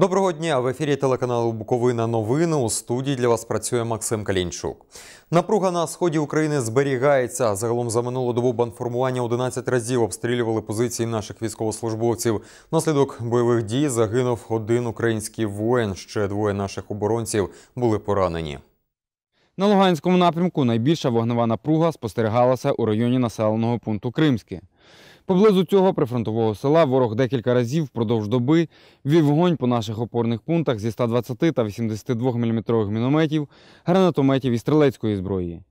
Доброго дня! В ефірі телеканалу Буковина новини. У студії для вас працює Максим Калінчук. Напруга на сході України зберігається. Загалом за минулу добу бандформування 11 разів обстрілювали позиції наших військовослужбовців. Внаслідок бойових дій загинув один український воїн. Ще двоє наших оборонців були поранені. На Луганському напрямку найбільша вогнева напруга спостерігалася у районі населеного пункту Кримське. Поблизу цього прифронтового села ворог декілька разів впродовж доби вів вогонь по наших опорних пунктах зі 120 та 82 мм мінометів, гранатометів і стрілецької зброї.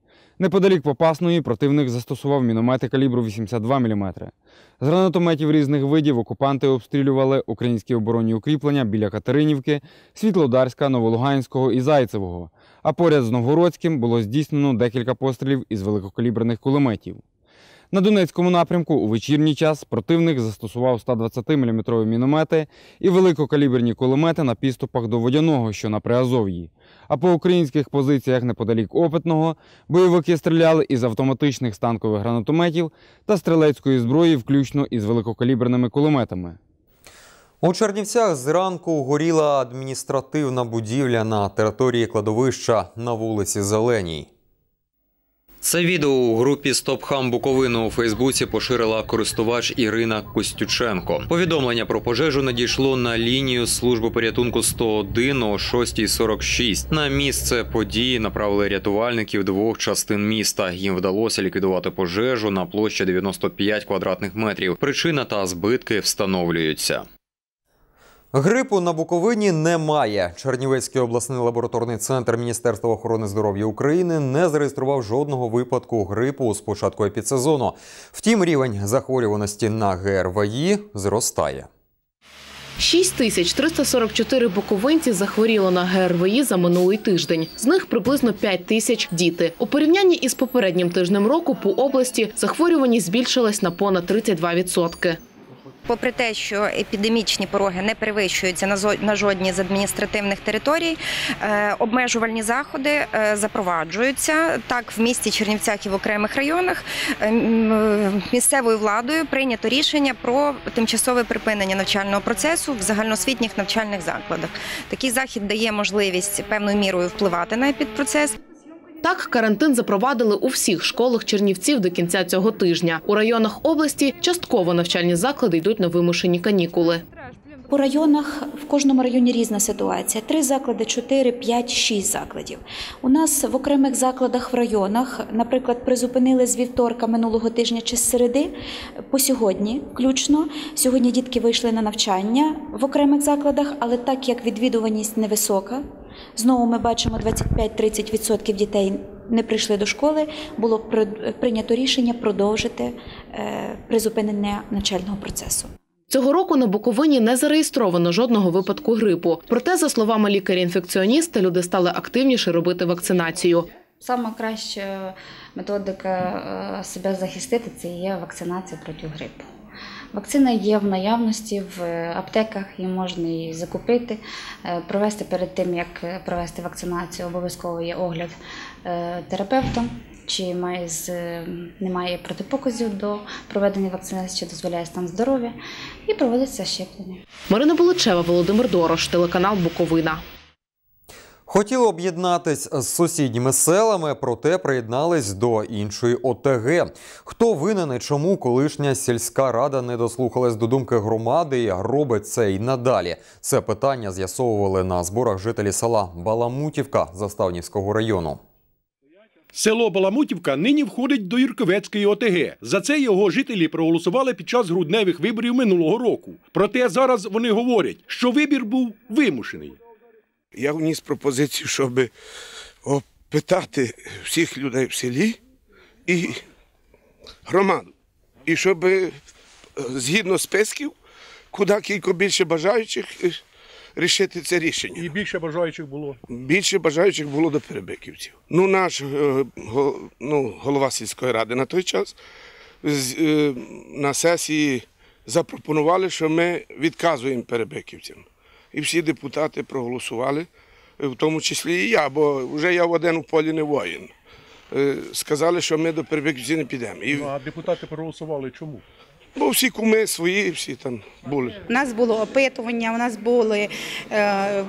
Неподалік Попасної противник застосував міномети калібру 82 мм. З гранатометів різних видів окупанти обстрілювали українські оборонні укріплення біля Катеринівки, Світлодарська, Новолуганського і Зайцевого. А поряд з Новгородським було здійснено декілька пострілів із великокаліберних кулеметів. На Донецькому напрямку у вечірній час противник застосував 120-мм міномети і великокаліберні кулемети на підступах до водяного, що на Приазов'ї. А по українських позиціях неподалік Опитного бойовики стріляли із автоматичних станкових гранатометів та стрілецької зброї, включно із великокаліберними кулеметами. У Чернівцях зранку горіла адміністративна будівля на території кладовища на вулиці Зеленій. Це відео у групі Стопхам Буковину у Фейсбуці поширила користувач Ірина Костюченко. Повідомлення про пожежу надійшло на лінію служби порятунку 101 о 6.46. На місце події направили рятувальників двох частин міста. Їм вдалося ліквідувати пожежу на площі 95 квадратних метрів. Причина та збитки встановлюються. Грипу на Буковині немає. Чернівецький обласний лабораторний центр Міністерства охорони здоров'я України не зареєстрував жодного випадку грипу з початку епідсезону. Втім, рівень захворюваності на ГРВІ зростає. 6344 буковинці захворіло на ГРВІ за минулий тиждень. З них приблизно 5 тисяч діти. У порівнянні із попереднім тижнем року по області захворюваність збільшилась на понад 32%. Попри те, що епідемічні пороги не перевищуються на жодній з адміністративних територій, е, обмежувальні заходи е, запроваджуються. Так, в місті Чернівцях і в окремих районах е, місцевою владою прийнято рішення про тимчасове припинення навчального процесу в загальноосвітніх навчальних закладах. Такий захід дає можливість певною мірою впливати на епідпроцес. Так, карантин запровадили у всіх школах Чернівців до кінця цього тижня. У районах області частково навчальні заклади йдуть на вимушені канікули. По районах в кожному районі різна ситуація: три заклади, чотири, п'ять, шість закладів. У нас в окремих закладах в районах, наприклад, призупинили з вівторка минулого тижня чи з середи по сьогодні, включно. Сьогодні дітки вийшли на навчання в окремих закладах, але так як відвідуваність невисока, знову ми бачимо 25-30% дітей. Не прийшли до школи, було при- прийнято рішення продовжити е, призупинення навчального процесу. Цього року на Буковині не зареєстровано жодного випадку грипу. Проте, за словами лікаря-інфекціоніста, люди стали активніше робити вакцинацію. Саме краща методика е, себе захистити це є вакцинація проти грипу. Вакцина є в наявності в аптеках, її можна її закупити, Е, провести перед тим, як е, провести вакцинацію, обов'язково є огляд е, терапевта, чи має з, е, немає протипоказів до проведення вакцинації, чи дозволяє стан здоров'я, і проводиться щеплення. Марина Болочева, Володимир Дорош, телеканал Буковина. Хотіли об'єднатись з сусідніми селами, проте приєднались до іншої ОТГ. Хто винен і чому колишня сільська рада не дослухалась до думки громади і робить це й надалі? Це питання з'ясовували на зборах жителі села Баламутівка Заставнівського району. Село Баламутівка нині входить до Юрковецької ОТГ. За це його жителі проголосували під час грудневих виборів минулого року. Проте зараз вони говорять, що вибір був вимушений. Я вніс пропозицію, щоб опитати всіх людей в селі і громаду. І щоб е, згідно списків, куди кілька більше бажаючих е, рішити це рішення. І більше бажаючих було. Більше бажаючих було до перебиківців. Ну, наш е, ну, голова сільської ради на той час на сесії запропонували, що ми відказуємо перебиківцям. І всі депутати проголосували, е, в тому числі і я, бо вже я в один у полі не воїн. Е, Сказали, що ми до перебиківців не підемо. І Ну, а депутати проголосували чому? Бо всі куми свої, всі там були. У нас було опитування, у нас були е,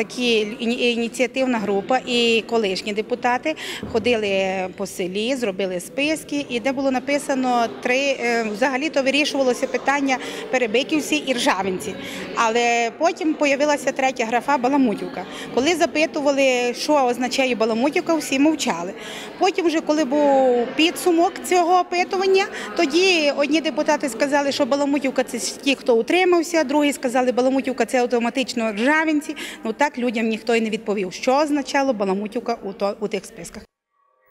такі ініціативна група і колишні депутати ходили по селі, зробили списки, і де було написано три. е, Взагалі-то вирішувалося питання Перебиківці і Ржавинці. Але потім з'явилася третя графа Баламутівка. Коли запитували, що означає Баламутівка, всі мовчали. Потім, вже коли був підсумок цього опитування, тоді одні депутати сказали, що Баламутівка це ті, хто утримався, другі сказали, що Баламутівка це автоматично ржавінці. Ну так людям ніхто і не відповів, що означало Баламутівка у, то, у тих списках.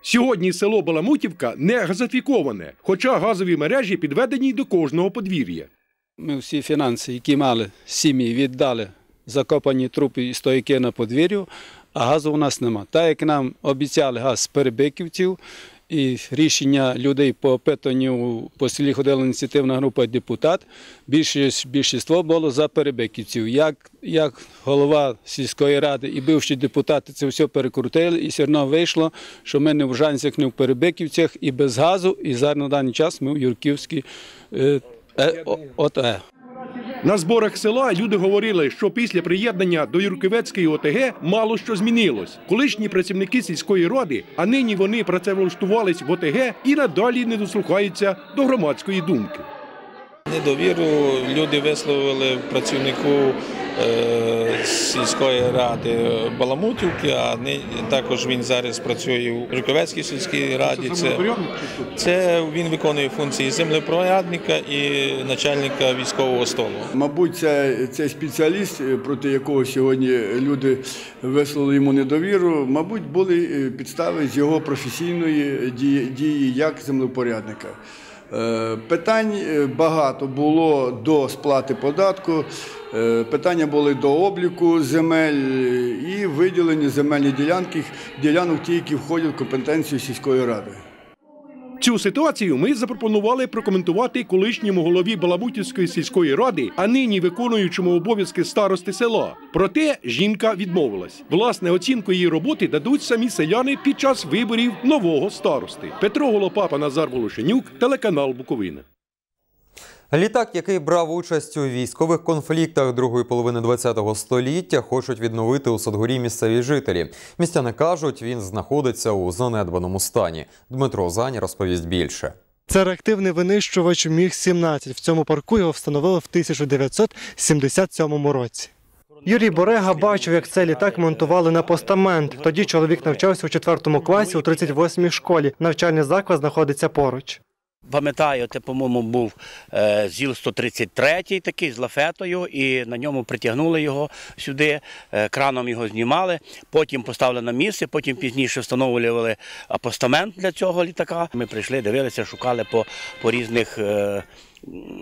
Сьогодні село Баламутівка не газифіковане, хоча газові мережі підведені до кожного подвір'я. Ми всі фінанси, які мали сім'ї, віддали закопані трупи і стояки на подвір'ю, а газу у нас нема. Так як нам обіцяли газ з перебиківців, і рішення людей по опитанню по селі ходила ініціативна група депутат, більшість, більшість було за перебиківців. Як, як голова сільської ради і бивші депутати це все перекрутили, і все одно вийшло, що ми не в Жанцях, не в Перебиківцях, і без газу, і зараз на даний час ми в Юрківській е, е, ОТЕ. На зборах села люди говорили, що після приєднання до Юрківецької ОТГ мало що змінилось. Колишні працівники сільської ради, а нині вони працевлаштувались в ОТГ і надалі не дослухаються до громадської думки. Недовіру люди висловили працівнику сільської ради Баламутівки, а не, також він зараз працює у Жуковецькій сільській раді. Це, це він виконує функції землепорядника і начальника військового столу. Мабуть, це цей спеціаліст, е, проти якого сьогодні люди висловили йому недовіру, мабуть, були е, підстави з його професійної дії, дії як землепорядника. Е, Питань е, багато було до сплати податку, е, питання були до обліку земель і виділення земельних ділянки, ділянок ті, які входять в компетенцію сільської ради. Цю ситуацію ми запропонували прокоментувати колишньому голові Балабутівської сільської ради, а нині виконуючому обов'язки старости села. Проте жінка відмовилась. Власне, оцінку її роботи дадуть самі селяни під час виборів нового старости. Петро Голопапа, Назар Волошенюк, телеканал Буковина. Літак, який брав участь у військових конфліктах другої половини ХХ століття, хочуть відновити у Садгорі місцеві жителі. Містяни кажуть, він знаходиться у занедбаному стані. Дмитро Зань розповість більше. Це реактивний винищувач Міг-17. В цьому парку його встановили в 1977 році. Юрій Борега бачив, як цей літак монтували на постамент. Тоді чоловік навчався у 4 класі у 38-й школі. Навчальний заклад знаходиться поруч. Пам'ятаю, це, по-моєму, був е, ЗІЛ 133 такий з лафетою, і на ньому притягнули його сюди, е, краном його знімали, потім поставили на місце, потім пізніше встановлювали апостамент для цього літака. Ми прийшли, дивилися, шукали по, по різних е,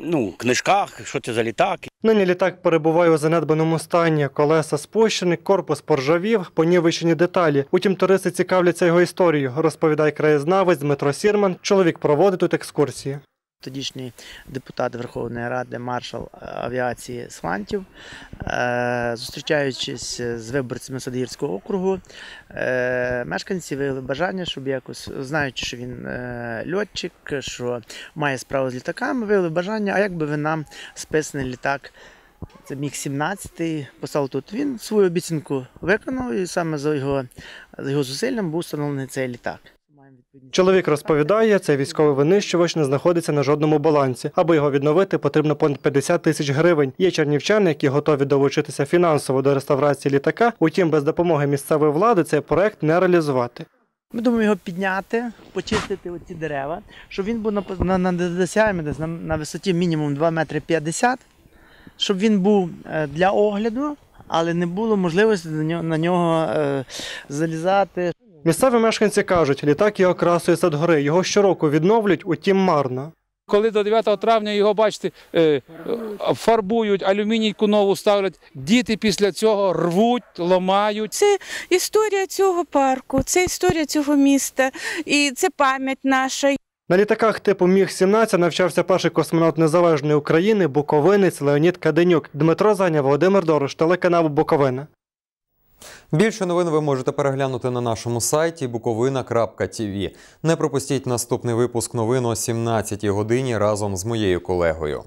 ну, книжках, що це за літак. Нині літак перебуває у занедбаному стані. Колеса спущені, корпус поржавів, понівечені деталі. Утім, туристи цікавляться його історією, розповідає краєзнавець Дмитро Сірман. Чоловік проводить тут екскурсії. Тодішній депутат Верховної Ради, маршал е, авіації Свантів, е, зустрічаючись з виборцями Садгірського округу, е, мешканці виявили бажання, щоб якось, знаючи, що він льотчик, що має справу з літаками, виявили бажання, а як би ви нам списаний літак. Це міг 17 послав тут. Він свою обіцянку виконав, і саме за його, за його зусиллям був встановлений цей літак. Чоловік розповідає, цей військовий винищувач не знаходиться на жодному балансі. Аби його відновити, потрібно понад 50 тисяч гривень. Є чернівчани, які готові долучитися фінансово до реставрації літака. Утім, без допомоги місцевої влади цей проект не реалізувати. Ми думаємо його підняти, почистити оці дерева, щоб він був на, на, на на, висоті мінімум 2 метри 50, щоб він був е, для огляду, але не було можливості на нього, на нього е, залізати. Місцеві мешканці кажуть, літак є окрасою Садгори. Його щороку відновлюють, утім марно. Коли до 9 травня його, бачите, е, фарбують, алюмінійку нову ставлять, діти після цього рвуть, ламають. Це історія цього парку, це історія цього міста, і це пам'ять наша. На літаках типу Міг-17 навчався перший космонавт Незалежної України, буковинець Леонід Каденюк. Дмитро Заня, Володимир Дорош, телеканал Буковина. Більше новин ви можете переглянути на нашому сайті bukovina.tv. Не пропустіть наступний випуск новин о 17 годині разом з моєю колегою.